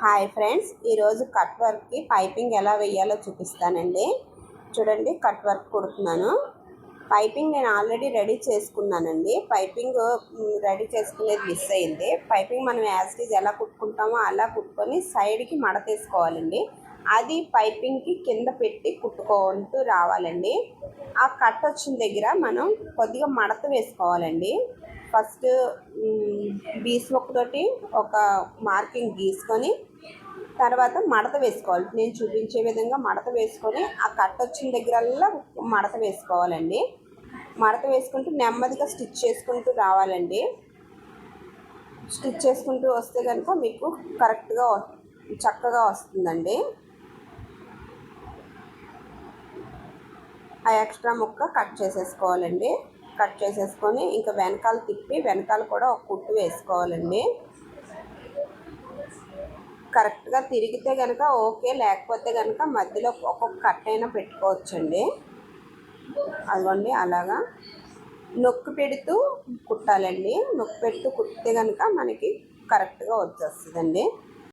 Hi friends ఈరోజు cut వర్క్కి piping ఎలా వేయాలో చూపిస్తానండి. చూడండి కట్ వర్క్ కుడుతున్నాను. పైపింగ్ నేను ఆల్రెడీ రెడీ చేసుకున్నానండి. పైపింగ్ రెడీ చేసుకునేది మిస్ అయింది. పైపింగ్ మనం యాజ్టీజ్ ఎలా కుట్టుకుంటామో అలా కుట్టుకొని సైడ్కి మడతేసుకోవాలండి అది పైపింగ్కి కింద పెట్టి కుట్టుకుంటూ రావాలండి. ఆ కట్ వచ్చిన దగ్గర మనం కొద్దిగా మడత వేసుకోవాలండి. ఫస్ట్ బీస్ ఒకటి ఒక మార్కింగ్ గీసుకొని తర్వాత మడత వేసుకోవాలి. నేను చూపించే విధంగా మడత వేసుకొని ఆ కట్ వచ్చిన దగ్గరల్లా మడత వేసుకోవాలండి. మడత వేసుకుంటూ నెమ్మదిగా స్టిచ్ చేసుకుంటూ రావాలండి. స్టిచ్ చేసుకుంటూ వస్తే కనుక మీకు కరెక్ట్గా చక్కగా వస్తుందండి. ఆ ఎక్స్ట్రా ముక్క కట్ చేసేసుకోవాలండి. కట్ చేసేసుకొని ఇంకా వెనకాల తిప్పి వెనకాల కూడా ఒక కుట్టు వేసుకోవాలండి. కరెక్ట్గా తిరిగితే కనుక ఓకే లేకపోతే కనుక మధ్యలో ఒక్కొక్క కట్ అయినా పెట్టుకోవచ్చండి. అదిగోండి అలాగా. నొక్కు పెడుతూ కుట్టాలండి. నొక్కి పెడుతూ కుట్టితే కనుక మనకి కరెక్ట్గా వచ్చేస్తుందండి.